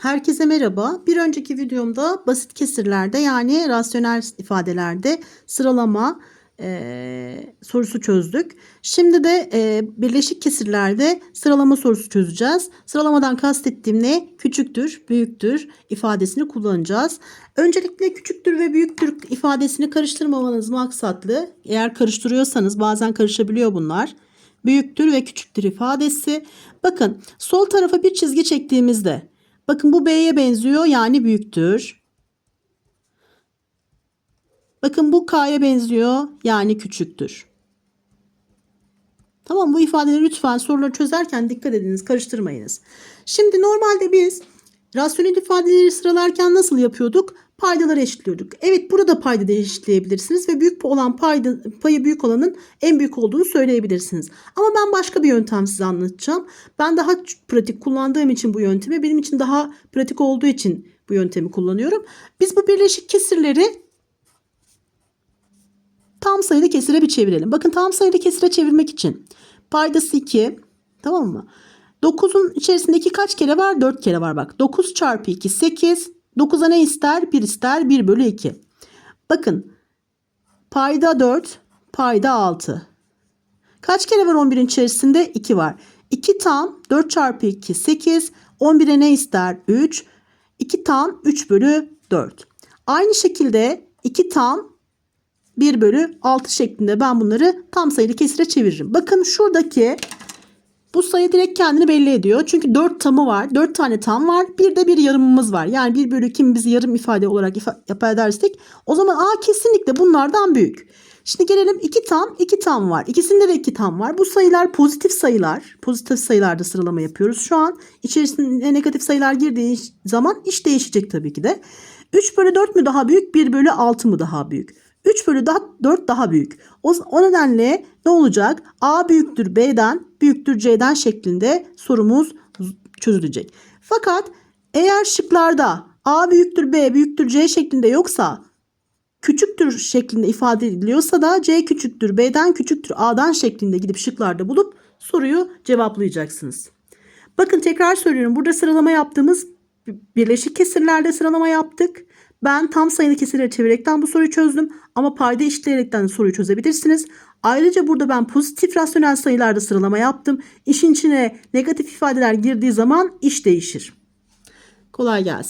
Herkese merhaba. Bir önceki videomda basit kesirlerde yani rasyonel ifadelerde sıralama eee, sorusu çözdük. Şimdi de eee, birleşik kesirlerde sıralama sorusu çözeceğiz. Sıralamadan kastettiğim ne? Küçüktür, büyüktür ifadesini kullanacağız. Öncelikle küçüktür ve büyüktür ifadesini karıştırmamanız maksatlı. Eğer karıştırıyorsanız bazen karışabiliyor bunlar. Büyüktür ve küçüktür ifadesi. Bakın sol tarafa bir çizgi çektiğimizde Bakın bu B'ye benziyor yani büyüktür. Bakın bu K'ya benziyor yani küçüktür. Tamam bu ifadeleri lütfen soruları çözerken dikkat ediniz karıştırmayınız. Şimdi normalde biz rasyonel ifadeleri sıralarken nasıl yapıyorduk? Paydaları eşitliyorduk. Evet burada payda da eşitleyebilirsiniz ve büyük olan payda, payı büyük olanın en büyük olduğunu söyleyebilirsiniz. Ama ben başka bir yöntem size anlatacağım. Ben daha pratik kullandığım için bu yöntemi benim için daha pratik olduğu için bu yöntemi kullanıyorum. Biz bu birleşik kesirleri tam sayılı kesire bir çevirelim. Bakın tam sayılı kesire çevirmek için paydası 2 tamam mı? 9'un içerisindeki kaç kere var? 4 kere var bak. 9 çarpı 2 8. 9'a ne ister? 1 ister. 1 bölü 2. Bakın payda 4 payda 6. Kaç kere var 11'in içerisinde? 2 var. 2 tam 4 çarpı 2 8. 11'e ne ister? 3. 2 tam 3 bölü 4. Aynı şekilde 2 tam 1 bölü 6 şeklinde ben bunları tam sayılı kesire çeviririm. Bakın şuradaki bu sayı direkt kendini belli ediyor. Çünkü 4 tamı var. 4 tane tam var. Bir de bir yarımımız var. Yani 1 bölü 2'mi biz yarım ifade olarak ifa- yapar edersek o zaman A kesinlikle bunlardan büyük. Şimdi gelelim 2 tam 2 tam var. İkisinde de 2 tam var. Bu sayılar pozitif sayılar. Pozitif sayılarda sıralama yapıyoruz. Şu an içerisine negatif sayılar girdiği zaman iş değişecek tabii ki de. 3 bölü 4 mü daha büyük 1 bölü 6 mı daha büyük? 3 bölü daha 4 daha büyük. O, o nedenle ne olacak? A büyüktür B'den, büyüktür C'den şeklinde sorumuz çözülecek. Fakat eğer şıklarda A büyüktür B büyüktür C şeklinde yoksa küçüktür şeklinde ifade ediliyorsa da C küçüktür B'den küçüktür A'dan şeklinde gidip şıklarda bulup soruyu cevaplayacaksınız. Bakın tekrar söylüyorum. Burada sıralama yaptığımız birleşik kesirlerde sıralama yaptık. Ben tam sayılı kesirleri çevirerekten bu soruyu çözdüm. Ama payda eşitleyerekten soruyu çözebilirsiniz. Ayrıca burada ben pozitif rasyonel sayılarda sıralama yaptım. İşin içine negatif ifadeler girdiği zaman iş değişir. Kolay gelsin.